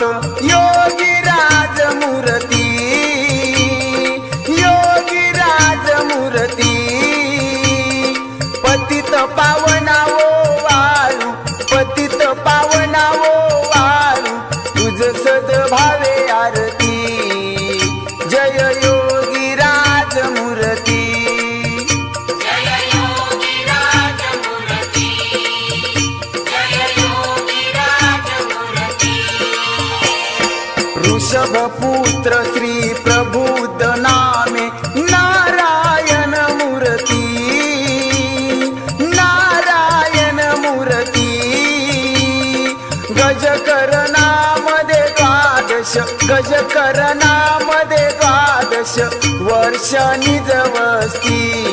Yo पुत्र श्री प्रबुद्ध नामे नारायण मूर्ती नारायण मूर्ती। गजकरणामध्ये द्वादश गजकरणामध्ये द्वादश वर्ष निजवस्ती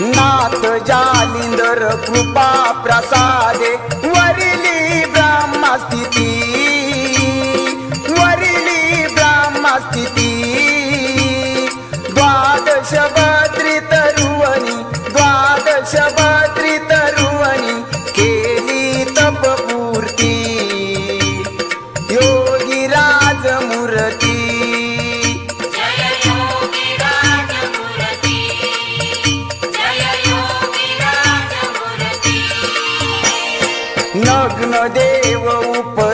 नाथ जालिंदर कृपा प्रसादे वरिली ब्रह्मस्थिती वरिली ब्रह्मस्थिती द्वादश no debo o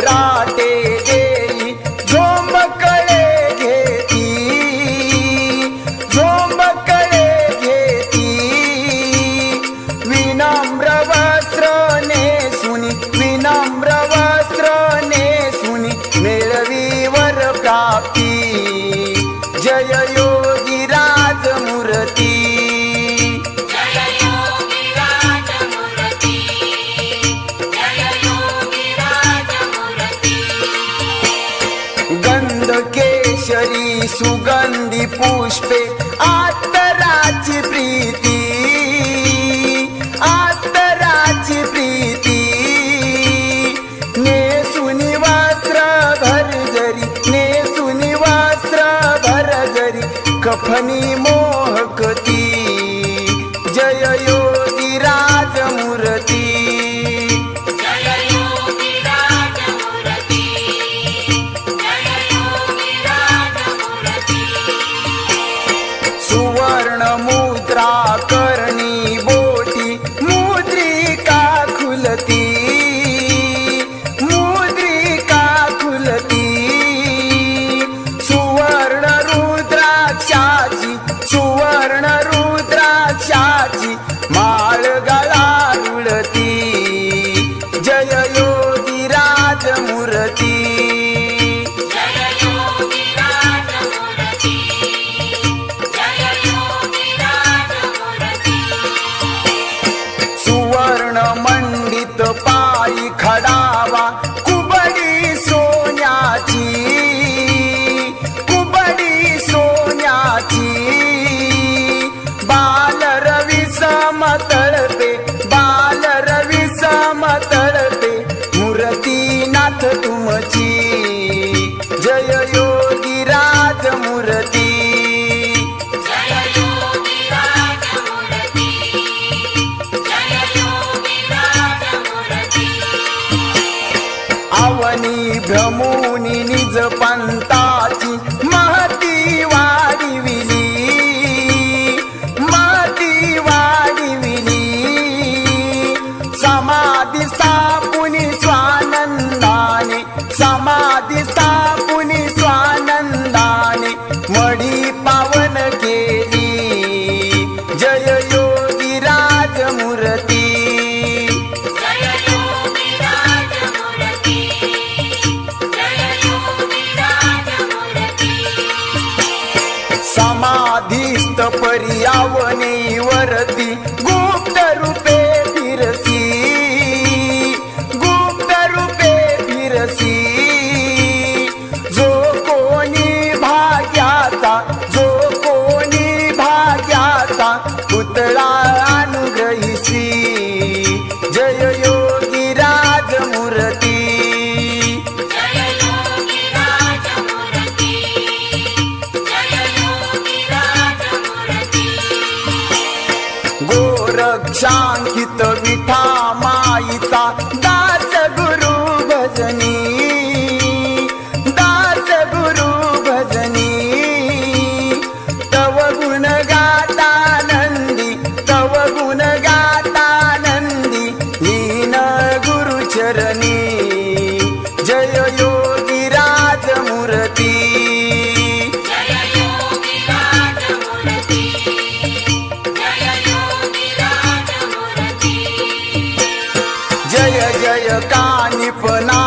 सुगंधी पुष्पे आत्तराची प्रीती आत्तराची प्रीती। नेसुनी वस्त्र भरजरी नेसुनी वस्त्र भरजरी कफनी मोहकती जय योगी राजमूर्ती। मुद्रा मूर्तीनाथ तुमची. जय योगी योगी राजमूर्ती. आवनी भ्रमुनी निज पंताची जय योगी योगी राजमूर्ती। समाधीस्त पर्यावने शांकित विठा माईचा दास गुरु भजनी दास गुरु भजनी. तव गुण गातानंदी तव गुण गातानंदी लीन गुरु चरणी जय कानिपना.